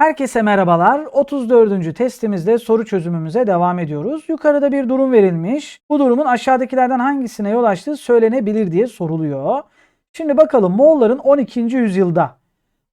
Herkese merhabalar. 34. testimizde soru çözümümüze devam ediyoruz. Yukarıda bir durum verilmiş. Bu durumun aşağıdakilerden hangisine yol açtığı söylenebilir diye soruluyor. Şimdi bakalım Moğolların 12. yüzyılda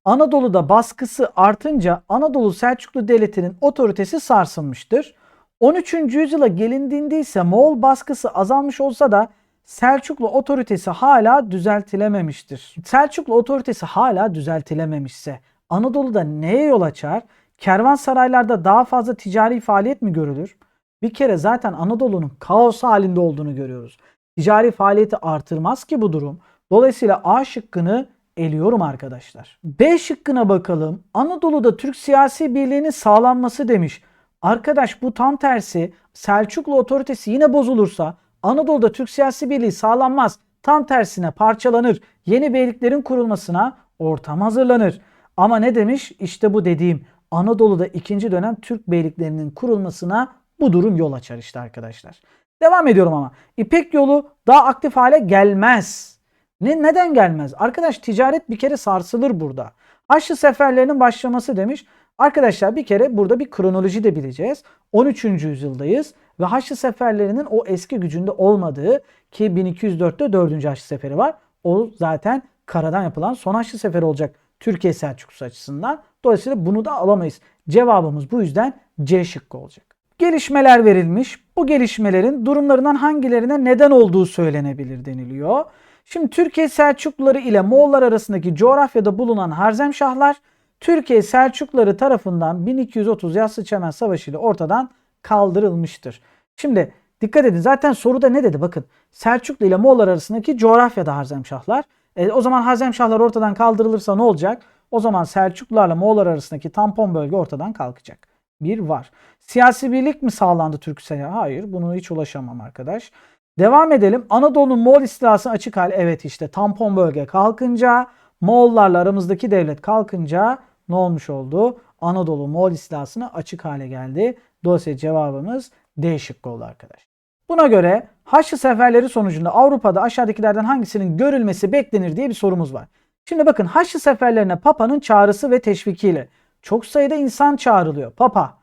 Anadolu'da baskısı artınca Anadolu Selçuklu Devleti'nin otoritesi sarsılmıştır. 13. yüzyıla gelindiğinde ise Moğol baskısı azalmış olsa da Selçuklu otoritesi hala düzeltilememiştir. Selçuklu otoritesi hala düzeltilememişse Anadolu'da neye yol açar? Kervansaraylarda daha fazla ticari faaliyet mi görülür? Bir kere zaten Anadolu'nun kaos halinde olduğunu görüyoruz. Ticari faaliyeti artırmaz ki bu durum. Dolayısıyla A şıkkını eliyorum arkadaşlar. B şıkkına bakalım. Anadolu'da Türk siyasi birliğinin sağlanması demiş. Arkadaş bu tam tersi. Selçuklu otoritesi yine bozulursa Anadolu'da Türk siyasi birliği sağlanmaz. Tam tersine parçalanır. Yeni beyliklerin kurulmasına ortam hazırlanır. Ama ne demiş? İşte bu dediğim Anadolu'da ikinci dönem Türk beyliklerinin kurulmasına bu durum yol açar işte arkadaşlar. Devam ediyorum ama. İpek yolu daha aktif hale gelmez. Ne, neden gelmez? Arkadaş ticaret bir kere sarsılır burada. Haçlı seferlerinin başlaması demiş. Arkadaşlar bir kere burada bir kronoloji de bileceğiz. 13. yüzyıldayız ve Haçlı seferlerinin o eski gücünde olmadığı ki 1204'te 4. Haçlı seferi var. O zaten karadan yapılan son Haçlı seferi olacak Türkiye Selçuklusu açısından. Dolayısıyla bunu da alamayız. Cevabımız bu yüzden C şıkkı olacak. Gelişmeler verilmiş. Bu gelişmelerin durumlarından hangilerine neden olduğu söylenebilir deniliyor. Şimdi Türkiye Selçukluları ile Moğollar arasındaki coğrafyada bulunan Harzemşahlar Türkiye Selçukluları tarafından 1230 Yassı Çemen Savaşı ile ortadan kaldırılmıştır. Şimdi dikkat edin zaten soruda ne dedi bakın. Selçuklu ile Moğollar arasındaki coğrafyada Harzemşahlar. E, o zaman Harzemşahlar ortadan kaldırılırsa ne olacak? O zaman Selçuklularla Moğollar arasındaki tampon bölge ortadan kalkacak. Bir var. Siyasi birlik mi sağlandı Türksel'e? Hayır. Bunu hiç ulaşamam arkadaş. Devam edelim. Anadolu'nun Moğol istilası açık hal. Evet işte tampon bölge kalkınca Moğollarla aramızdaki devlet kalkınca ne olmuş oldu? Anadolu Moğol istilasına açık hale geldi. Dolayısıyla cevabımız D şıkkı oldu arkadaş. Buna göre Haçlı seferleri sonucunda Avrupa'da aşağıdakilerden hangisinin görülmesi beklenir diye bir sorumuz var. Şimdi bakın Haçlı seferlerine Papa'nın çağrısı ve teşvikiyle çok sayıda insan çağrılıyor. Papa.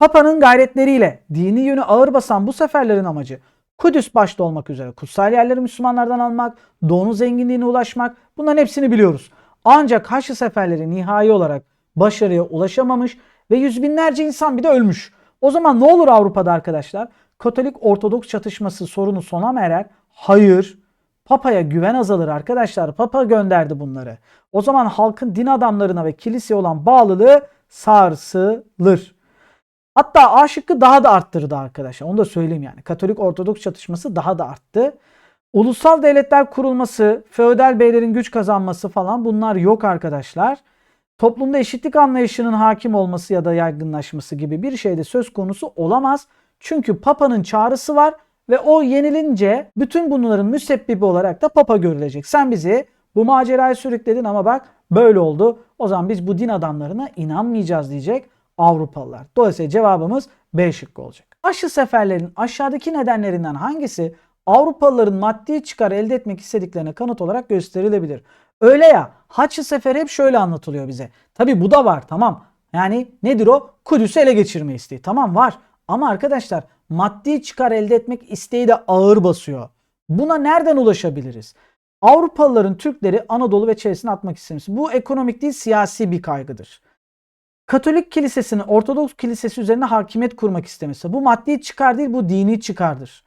Papa'nın gayretleriyle dini yönü ağır basan bu seferlerin amacı Kudüs başta olmak üzere kutsal yerleri Müslümanlardan almak, doğunun zenginliğine ulaşmak bunların hepsini biliyoruz. Ancak Haçlı seferleri nihai olarak başarıya ulaşamamış ve yüz binlerce insan bir de ölmüş. O zaman ne olur Avrupa'da arkadaşlar? Katolik Ortodoks çatışması sorunu sona erer? Hayır. Papa'ya güven azalır arkadaşlar. Papa gönderdi bunları. O zaman halkın din adamlarına ve kiliseye olan bağlılığı sarsılır. Hatta A şıkkı daha da arttırdı arkadaşlar. Onu da söyleyeyim yani. Katolik Ortodoks çatışması daha da arttı. Ulusal devletler kurulması, feodal beylerin güç kazanması falan bunlar yok arkadaşlar. Toplumda eşitlik anlayışının hakim olması ya da yaygınlaşması gibi bir şey de söz konusu olamaz. Çünkü Papa'nın çağrısı var ve o yenilince bütün bunların müsebbibi olarak da Papa görülecek. Sen bizi bu maceraya sürükledin ama bak böyle oldu. O zaman biz bu din adamlarına inanmayacağız diyecek Avrupalılar. Dolayısıyla cevabımız B şıkkı olacak. Aşı seferlerin aşağıdaki nedenlerinden hangisi Avrupalıların maddi çıkar elde etmek istediklerine kanıt olarak gösterilebilir? Öyle ya Haçlı Seferi hep şöyle anlatılıyor bize. Tabi bu da var tamam. Yani nedir o? Kudüs'ü ele geçirme isteği. Tamam var. Ama arkadaşlar maddi çıkar elde etmek isteği de ağır basıyor. Buna nereden ulaşabiliriz? Avrupalıların Türkleri Anadolu ve çevresine atmak istemesi. Bu ekonomik değil siyasi bir kaygıdır. Katolik kilisesinin Ortodoks kilisesi üzerine hakimiyet kurmak istemesi. Bu maddi çıkar değil bu dini çıkardır.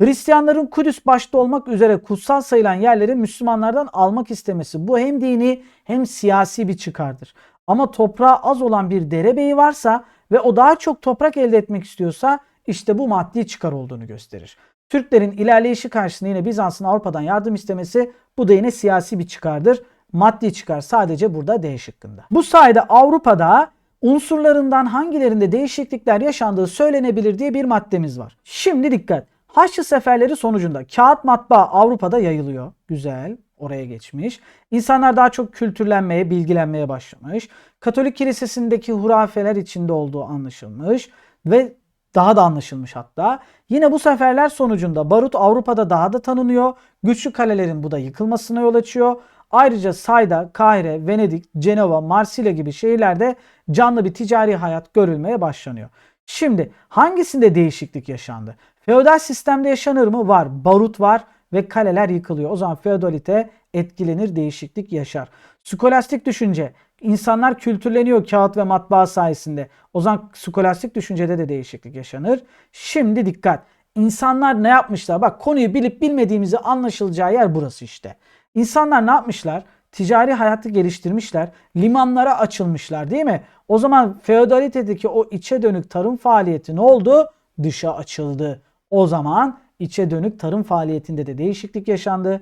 Hristiyanların Kudüs başta olmak üzere kutsal sayılan yerleri Müslümanlardan almak istemesi. Bu hem dini hem siyasi bir çıkardır. Ama toprağı az olan bir derebeyi varsa ve o daha çok toprak elde etmek istiyorsa işte bu maddi çıkar olduğunu gösterir. Türklerin ilerleyişi karşısında yine Bizans'ın Avrupa'dan yardım istemesi bu da yine siyasi bir çıkardır. Maddi çıkar sadece burada D şıkkında. Bu sayede Avrupa'da unsurlarından hangilerinde değişiklikler yaşandığı söylenebilir diye bir maddemiz var. Şimdi dikkat. Haçlı seferleri sonucunda kağıt matbaa Avrupa'da yayılıyor. Güzel. Oraya geçmiş. İnsanlar daha çok kültürlenmeye, bilgilenmeye başlamış. Katolik kilisesindeki hurafeler içinde olduğu anlaşılmış ve daha da anlaşılmış hatta. Yine bu seferler sonucunda barut Avrupa'da daha da tanınıyor. Güçlü kalelerin bu da yıkılmasına yol açıyor. Ayrıca Sayda, Kahire, Venedik, Cenova, Marsilya gibi şehirlerde canlı bir ticari hayat görülmeye başlanıyor. Şimdi hangisinde değişiklik yaşandı? Feodal sistemde yaşanır mı? Var. Barut var ve kaleler yıkılıyor. O zaman feodalite etkilenir, değişiklik yaşar. Skolastik düşünce. insanlar kültürleniyor kağıt ve matbaa sayesinde. O zaman skolastik düşüncede de değişiklik yaşanır. Şimdi dikkat. İnsanlar ne yapmışlar? Bak konuyu bilip bilmediğimizi anlaşılacağı yer burası işte. İnsanlar ne yapmışlar? Ticari hayatı geliştirmişler. Limanlara açılmışlar değil mi? O zaman feodalitedeki o içe dönük tarım faaliyeti ne oldu? Dışa açıldı. O zaman içe dönük tarım faaliyetinde de değişiklik yaşandı.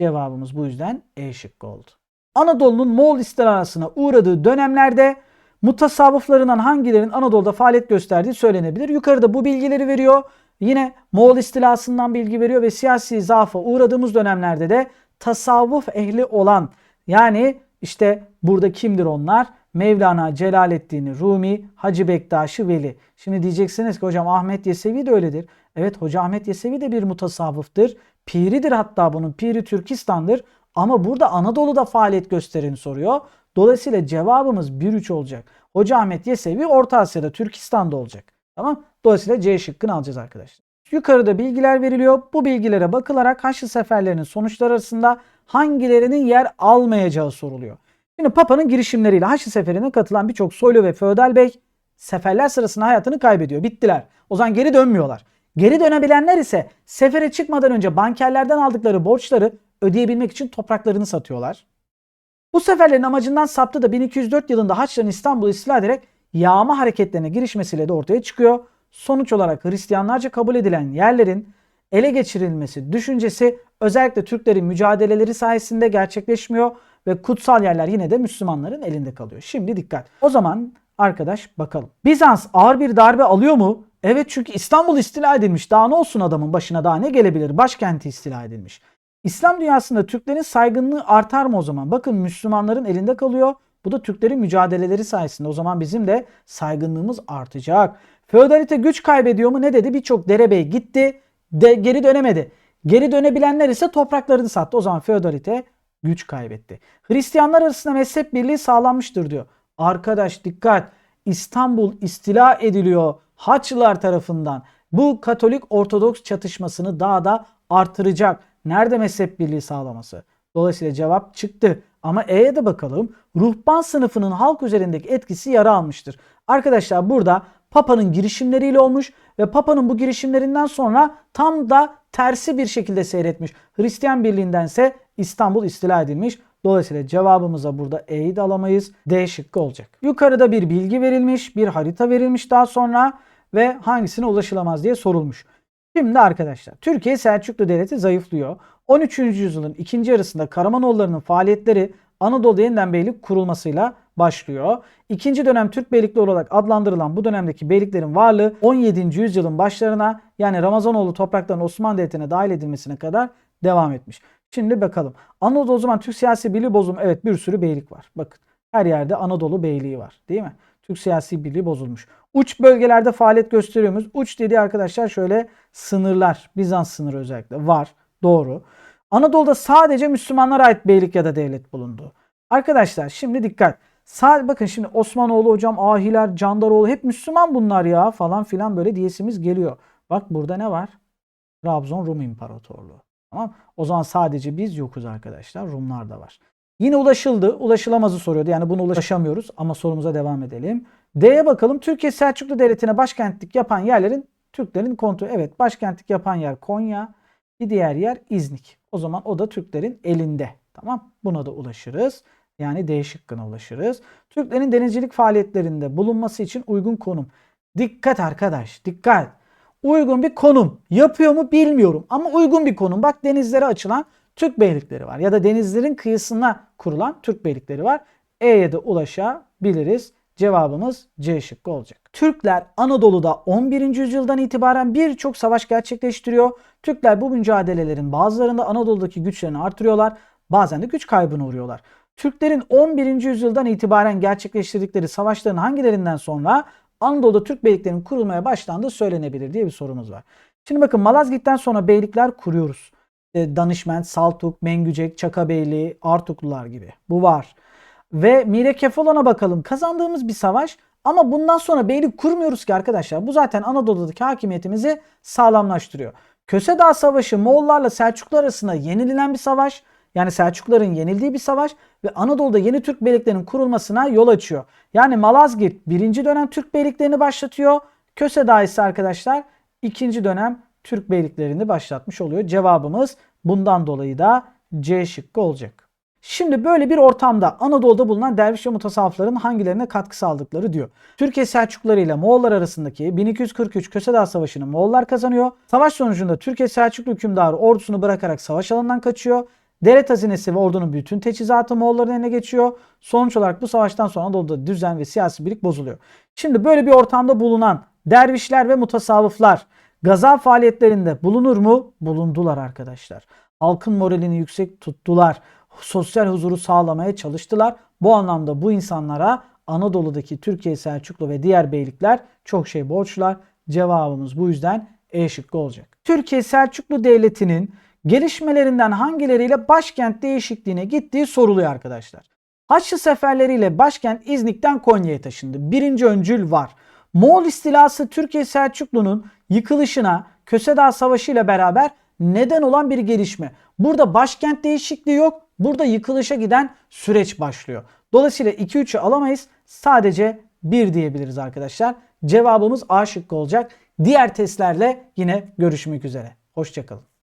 Cevabımız bu yüzden E şıkkı oldu. Anadolu'nun Moğol istilasına uğradığı dönemlerde mutasavvıflarından hangilerinin Anadolu'da faaliyet gösterdiği söylenebilir. Yukarıda bu bilgileri veriyor. Yine Moğol istilasından bilgi veriyor ve siyasi zaafa uğradığımız dönemlerde de tasavvuf ehli olan yani işte burada kimdir onlar? Mevlana Celaleddin Rumi, Hacı Bektaşi Veli. Şimdi diyeceksiniz ki hocam Ahmet Yesevi de öyledir. Evet Hoca Ahmet Yesevi de bir mutasavvıftır. Piridir hatta bunun. Piri Türkistan'dır. Ama burada Anadolu'da faaliyet gösterini soruyor. Dolayısıyla cevabımız 1-3 olacak. Hoca Ahmet Yesevi Orta Asya'da Türkistan'da olacak. Tamam? Dolayısıyla C şıkkını alacağız arkadaşlar. Yukarıda bilgiler veriliyor. Bu bilgilere bakılarak Haçlı seferlerinin sonuçları arasında hangilerinin yer almayacağı soruluyor. Şimdi Papa'nın girişimleriyle Haçlı seferine katılan birçok soylu ve feodal bey seferler sırasında hayatını kaybediyor. Bittiler. O zaman geri dönmüyorlar. Geri dönebilenler ise sefere çıkmadan önce bankerlerden aldıkları borçları ödeyebilmek için topraklarını satıyorlar. Bu seferlerin amacından saptı da 1204 yılında Haçlıların İstanbul'u istila ederek yağma hareketlerine girişmesiyle de ortaya çıkıyor. Sonuç olarak Hristiyanlarca kabul edilen yerlerin ele geçirilmesi düşüncesi özellikle Türklerin mücadeleleri sayesinde gerçekleşmiyor ve kutsal yerler yine de Müslümanların elinde kalıyor. Şimdi dikkat. O zaman arkadaş bakalım. Bizans ağır bir darbe alıyor mu? Evet çünkü İstanbul istila edilmiş. Daha ne olsun adamın başına daha ne gelebilir? Başkenti istila edilmiş. İslam dünyasında Türklerin saygınlığı artar mı o zaman? Bakın Müslümanların elinde kalıyor. Bu da Türklerin mücadeleleri sayesinde. O zaman bizim de saygınlığımız artacak. Feodalite güç kaybediyor mu? Ne dedi? Birçok derebey gitti. De, geri dönemedi. Geri dönebilenler ise topraklarını sattı. O zaman feodalite güç kaybetti. Hristiyanlar arasında mezhep birliği sağlanmıştır diyor. Arkadaş dikkat. İstanbul istila ediliyor Haçlılar tarafından. Bu Katolik Ortodoks çatışmasını daha da artıracak. Nerede mezhep birliği sağlaması? Dolayısıyla cevap çıktı. Ama E'ye de bakalım. Ruhban sınıfının halk üzerindeki etkisi yara almıştır. Arkadaşlar burada Papa'nın girişimleriyle olmuş ve Papa'nın bu girişimlerinden sonra tam da tersi bir şekilde seyretmiş. Hristiyan birliğindense İstanbul istila edilmiş. Dolayısıyla cevabımıza burada E'yi de alamayız. D şıkkı olacak. Yukarıda bir bilgi verilmiş, bir harita verilmiş daha sonra ve hangisine ulaşılamaz diye sorulmuş. Şimdi arkadaşlar Türkiye Selçuklu Devleti zayıflıyor. 13. yüzyılın ikinci yarısında Karamanoğullarının faaliyetleri Anadolu yeniden beylik kurulmasıyla başlıyor. İkinci dönem Türk beylikleri olarak adlandırılan bu dönemdeki beyliklerin varlığı 17. yüzyılın başlarına yani Ramazanoğlu topraklarının Osmanlı Devleti'ne dahil edilmesine kadar devam etmiş. Şimdi bakalım. Anadolu o zaman Türk siyasi birliği bozulmuş. Evet bir sürü beylik var. Bakın her yerde Anadolu beyliği var değil mi? Türk siyasi birliği bozulmuş. Uç bölgelerde faaliyet gösteriyor muyuz? Uç dediği arkadaşlar şöyle sınırlar. Bizans sınırı özellikle var. Doğru. Anadolu'da sadece Müslümanlara ait beylik ya da devlet bulundu. Arkadaşlar şimdi dikkat. Sadece bakın şimdi Osmanoğlu hocam, Ahiler, Candaroğlu hep Müslüman bunlar ya falan filan böyle diyesimiz geliyor. Bak burada ne var? Trabzon Rum İmparatorluğu. Tamam. O zaman sadece biz yokuz arkadaşlar. Rumlar da var. Yine ulaşıldı. Ulaşılamazı soruyordu. Yani bunu ulaşamıyoruz ama sorumuza devam edelim. D'ye bakalım. Türkiye Selçuklu Devleti'ne başkentlik yapan yerlerin Türklerin kontrolü. Evet başkentlik yapan yer Konya. Bir diğer yer İznik. O zaman o da Türklerin elinde. Tamam. Buna da ulaşırız. Yani D şıkkına ulaşırız. Türklerin denizcilik faaliyetlerinde bulunması için uygun konum. Dikkat arkadaş. Dikkat. Uygun bir konum. Yapıyor mu bilmiyorum. Ama uygun bir konum. Bak denizlere açılan Türk beylikleri var. Ya da denizlerin kıyısına kurulan Türk beylikleri var. E'ye de ulaşabiliriz. Cevabımız C şıkkı olacak. Türkler Anadolu'da 11. yüzyıldan itibaren birçok savaş gerçekleştiriyor. Türkler bu mücadelelerin bazılarında Anadolu'daki güçlerini artırıyorlar. Bazen de güç kaybına uğruyorlar. Türklerin 11. yüzyıldan itibaren gerçekleştirdikleri savaşların hangilerinden sonra Anadolu'da Türk beyliklerinin kurulmaya başlandığı söylenebilir diye bir sorumuz var. Şimdi bakın Malazgirt'ten sonra beylikler kuruyoruz. E, Danışment, Saltuk, Mengücek, Çaka Beyliği, Artuklular gibi. Bu var. Ve Mire Kefalon'a bakalım. Kazandığımız bir savaş ama bundan sonra beylik kurmuyoruz ki arkadaşlar. Bu zaten Anadolu'daki hakimiyetimizi sağlamlaştırıyor. Köse Dağı Savaşı Moğollarla Selçuklular arasında yenilen bir savaş. Yani Selçukluların yenildiği bir savaş ve Anadolu'da yeni Türk beyliklerinin kurulmasına yol açıyor. Yani Malazgirt birinci dönem Türk beyliklerini başlatıyor. Köse ise arkadaşlar ikinci dönem Türk beyliklerini başlatmış oluyor. Cevabımız bundan dolayı da C şıkkı olacak. Şimdi böyle bir ortamda Anadolu'da bulunan derviş ve mutasavvıfların hangilerine katkı sağladıkları diyor. Türkiye Selçukluları ile Moğollar arasındaki 1243 Kösedağ Savaşı'nı Moğollar kazanıyor. Savaş sonucunda Türkiye Selçuklu hükümdarı ordusunu bırakarak savaş alanından kaçıyor. Devlet hazinesi ve ordunun bütün teçhizatı Moğolların eline geçiyor. Sonuç olarak bu savaştan sonra Anadolu'da düzen ve siyasi birlik bozuluyor. Şimdi böyle bir ortamda bulunan dervişler ve mutasavvıflar gaza faaliyetlerinde bulunur mu? Bulundular arkadaşlar. Halkın moralini yüksek tuttular. Sosyal huzuru sağlamaya çalıştılar. Bu anlamda bu insanlara Anadolu'daki Türkiye Selçuklu ve diğer beylikler çok şey borçlular. Cevabımız bu yüzden E şıkkı olacak. Türkiye Selçuklu Devleti'nin gelişmelerinden hangileriyle başkent değişikliğine gittiği soruluyor arkadaşlar. Haçlı seferleriyle başkent İznik'ten Konya'ya taşındı. Birinci öncül var. Moğol istilası Türkiye Selçuklu'nun yıkılışına Kösedağ Savaşı ile beraber neden olan bir gelişme. Burada başkent değişikliği yok. Burada yıkılışa giden süreç başlıyor. Dolayısıyla 2-3'ü alamayız. Sadece 1 diyebiliriz arkadaşlar. Cevabımız A şıkkı olacak. Diğer testlerle yine görüşmek üzere. Hoşçakalın.